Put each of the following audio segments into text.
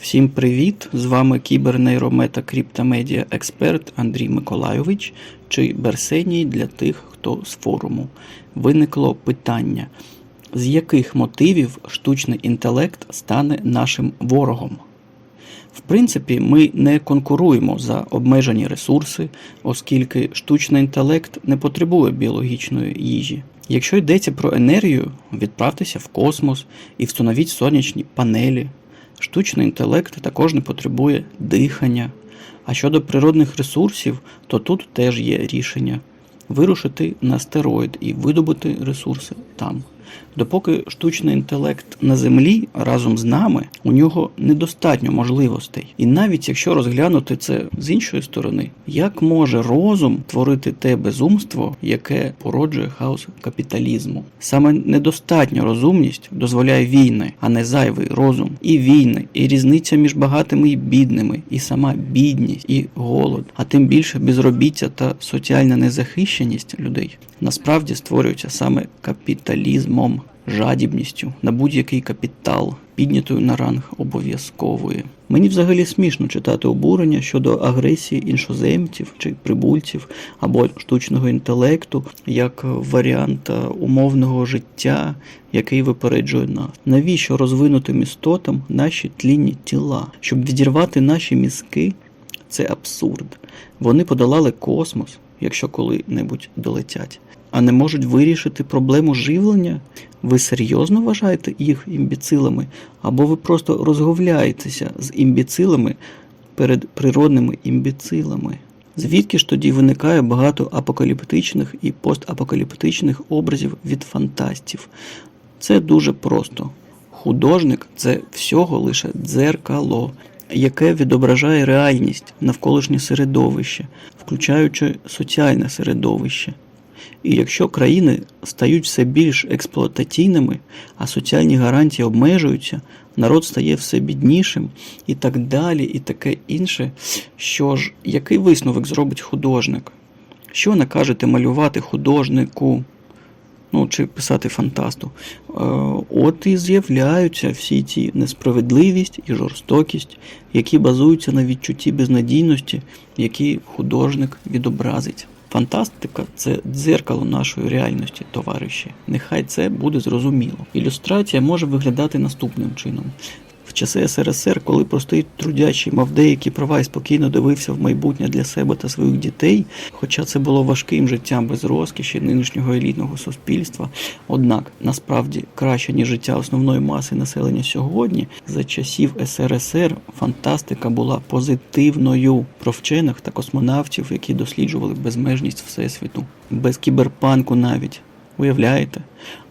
Всім привіт! З вами кібернейромета криптомедіа експерт Андрій Миколайович чи Берсеній для тих, хто з форуму. Виникло питання: з яких мотивів штучний інтелект стане нашим ворогом? В принципі, ми не конкуруємо за обмежені ресурси, оскільки штучний інтелект не потребує біологічної їжі. Якщо йдеться про енергію, відправтеся в космос і встановіть сонячні панелі. Штучний інтелект також не потребує дихання. А щодо природних ресурсів, то тут теж є рішення вирушити на стероїд і видобути ресурси там. Допоки штучний інтелект на землі разом з нами, у нього недостатньо можливостей. І навіть якщо розглянути це з іншої сторони, як може розум творити те безумство, яке породжує хаос капіталізму? Саме недостатня розумність дозволяє війни, а не зайвий розум. І війни, і різниця між багатими і бідними, і сама бідність, і голод, а тим більше безробіття та соціальна незахищеність людей насправді створюються саме капіталізмом, жадібністю на будь-який капітал, піднятою на ранг обов'язкової. Мені взагалі смішно читати обурення щодо агресії іншоземців чи прибульців або штучного інтелекту як варіанта умовного життя, який випереджує нас. Навіщо розвинутим істотам наші тлінні тіла, щоб відірвати наші мізки? Це абсурд. Вони подолали космос, якщо коли-небудь долетять, а не можуть вирішити проблему живлення. Ви серйозно вважаєте їх імбіцилами, або ви просто розговляєтеся з імбіцилами перед природними імбіцилами? Звідки ж тоді виникає багато апокаліптичних і постапокаліптичних образів від фантастів? Це дуже просто. Художник це всього лише дзеркало, яке відображає реальність, навколишнє середовище, включаючи соціальне середовище. І якщо країни стають все більш експлуатаційними, а соціальні гарантії обмежуються, народ стає все біднішим і так далі, і таке інше. Що ж, який висновок зробить художник? Що накажете малювати художнику? Ну, чи писати фантасту. Е, От і з'являються всі ті несправедливість і жорстокість, які базуються на відчутті безнадійності, які художник відобразить. Фантастика це дзеркало нашої реальності, товариші. Нехай це буде зрозуміло. Ілюстрація може виглядати наступним чином. В часи СРСР, коли простий трудячий мав деякі права і спокійно дивився в майбутнє для себе та своїх дітей, хоча це було важким життям без розкіші нинішнього елітного суспільства, однак насправді краще ніж життя основної маси населення сьогодні, за часів СРСР фантастика була позитивною про вчених та космонавтів, які досліджували безмежність всесвіту, без кіберпанку навіть. Уявляєте?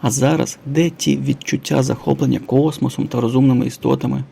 А зараз де ті відчуття захоплення космосом та розумними істотами?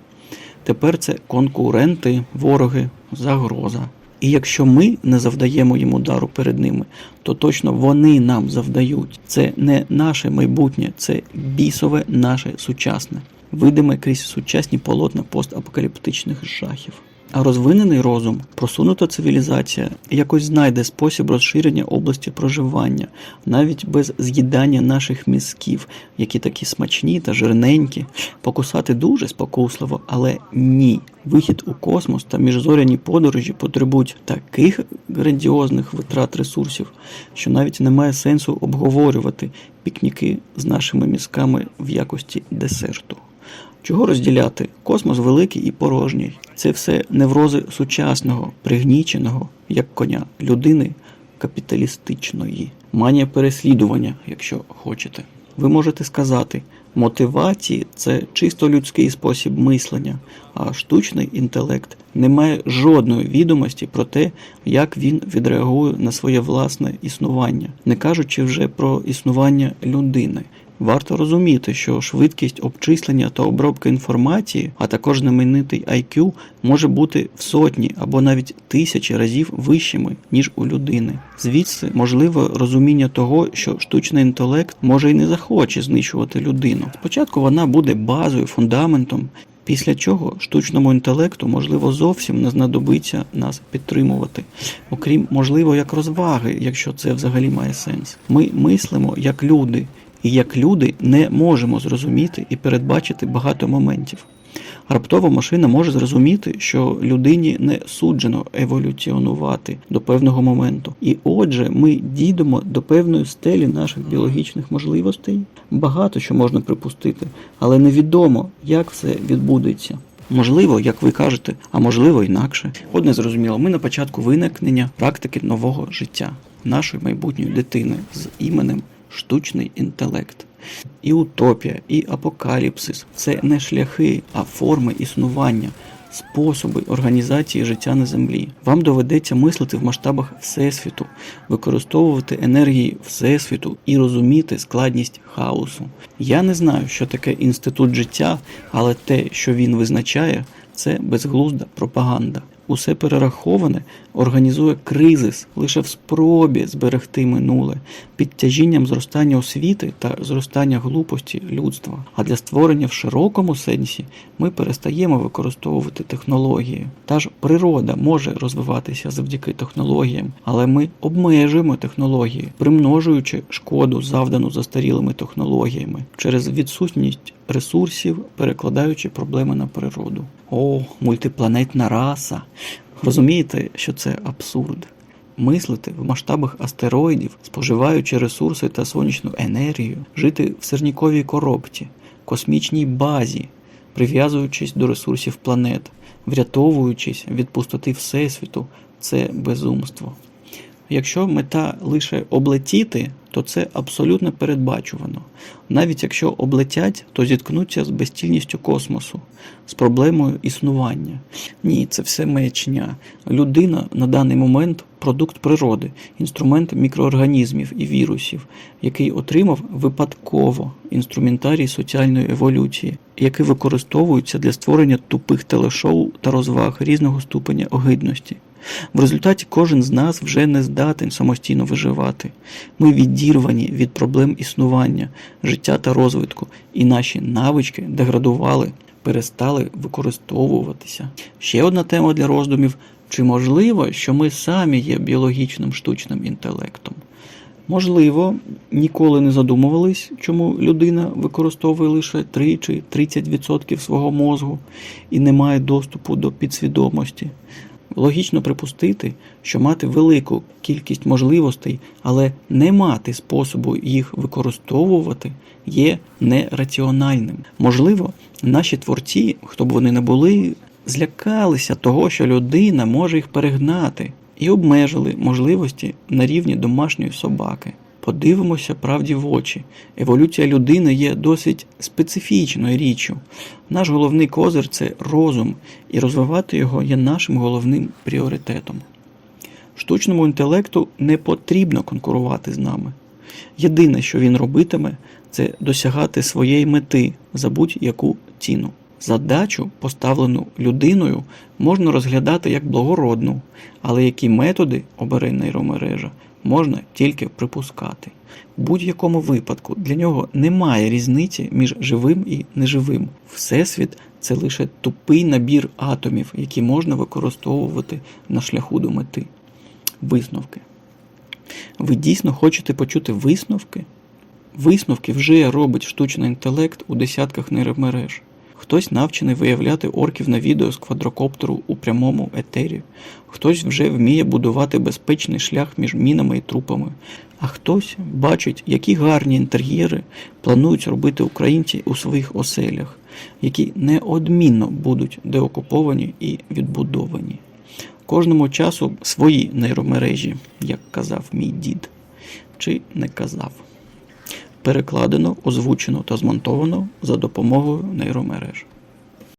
Тепер це конкуренти, вороги, загроза. І якщо ми не завдаємо їм удару перед ними, то точно вони нам завдають. Це не наше майбутнє, це бісове наше сучасне, видиме крізь сучасні полотна постапокаліптичних жахів. А розвинений розум, просунута цивілізація якось знайде спосіб розширення області проживання, навіть без з'їдання наших мізків, які такі смачні та жирненькі, покусати дуже спокусливо, але ні. Вихід у космос та міжзоряні подорожі потребують таких грандіозних витрат ресурсів, що навіть немає сенсу обговорювати пікніки з нашими мізками в якості десерту. Чого розділяти? Космос великий і порожній. Це все неврози сучасного, пригніченого, як коня, людини капіталістичної, манія переслідування, якщо хочете. Ви можете сказати, мотивації це чисто людський спосіб мислення, а штучний інтелект не має жодної відомості про те, як він відреагує на своє власне існування, не кажучи вже про існування людини. Варто розуміти, що швидкість обчислення та обробки інформації, а також знаменитий IQ, може бути в сотні або навіть тисячі разів вищими, ніж у людини. Звідси можливе розуміння того, що штучний інтелект може і не захоче знищувати людину. Спочатку вона буде базою, фундаментом. Після чого штучному інтелекту можливо зовсім не знадобиться нас підтримувати, окрім можливо як розваги, якщо це взагалі має сенс. Ми мислимо як люди, і як люди не можемо зрозуміти і передбачити багато моментів. Раптово машина може зрозуміти, що людині не суджено еволюціонувати до певного моменту. І отже, ми дійдемо до певної стелі наших біологічних можливостей. Багато що можна припустити, але невідомо, як все відбудеться. Можливо, як ви кажете, а можливо інакше. Одне зрозуміло, ми на початку виникнення практики нового життя нашої майбутньої дитини з іменем штучний інтелект. І утопія, і апокаліпсис це не шляхи, а форми існування, способи організації життя на землі. Вам доведеться мислити в масштабах Всесвіту, використовувати енергії Всесвіту і розуміти складність хаосу. Я не знаю, що таке інститут життя, але те, що він визначає, це безглузда пропаганда. Усе перераховане організує кризис лише в спробі зберегти минуле під тяжінням зростання освіти та зростання глупості людства. А для створення в широкому сенсі ми перестаємо використовувати технології. Та ж природа може розвиватися завдяки технологіям, але ми обмежуємо технології, примножуючи шкоду, завдану застарілими технологіями через відсутність ресурсів, перекладаючи проблеми на природу. О, мультипланетна раса. Розумієте, що це абсурд? Мислити в масштабах астероїдів, споживаючи ресурси та сонячну енергію, жити в сирніковій коробці, космічній базі, прив'язуючись до ресурсів планет, врятовуючись від пустоти Всесвіту, це безумство. Якщо мета лише облетіти, то це абсолютно передбачувано. Навіть якщо облетять, то зіткнуться з безцільністю космосу, з проблемою існування. Ні, це все маячня. Людина на даний момент продукт природи, інструмент мікроорганізмів і вірусів, який отримав випадково інструментарій соціальної еволюції, який використовується для створення тупих телешоу та розваг різного ступеня огидності. В результаті кожен з нас вже не здатен самостійно виживати. Ми відірвані від проблем існування, життя та розвитку, і наші навички деградували, перестали використовуватися. Ще одна тема для роздумів: чи можливо, що ми самі є біологічним штучним інтелектом? Можливо, ніколи не задумувались, чому людина використовує лише 3 чи 30% свого мозку і не має доступу до підсвідомості. Логічно припустити, що мати велику кількість можливостей, але не мати способу їх використовувати, є нераціональним. Можливо, наші творці, хто б вони не були, злякалися того, що людина може їх перегнати, і обмежили можливості на рівні домашньої собаки. Подивимося правді в очі. Еволюція людини є досить специфічною річчю. Наш головний козир це розум, і розвивати його є нашим головним пріоритетом. Штучному інтелекту не потрібно конкурувати з нами. Єдине, що він робитиме, це досягати своєї мети за будь-яку ціну. Задачу, поставлену людиною, можна розглядати як благородну, але які методи обере нейромережа, можна тільки припускати. В будь-якому випадку для нього немає різниці між живим і неживим. Всесвіт це лише тупий набір атомів, які можна використовувати на шляху до мети. Висновки. Ви дійсно хочете почути висновки? Висновки вже робить штучний інтелект у десятках нейромереж. Хтось навчений виявляти орків на відео з квадрокоптеру у прямому етері, хтось вже вміє будувати безпечний шлях між мінами і трупами, а хтось бачить, які гарні інтер'єри планують робити українці у своїх оселях, які неодмінно будуть деокуповані і відбудовані. Кожному часу свої нейромережі, як казав мій дід, чи не казав перекладено, озвучено та змонтовано за допомогою нейромереж.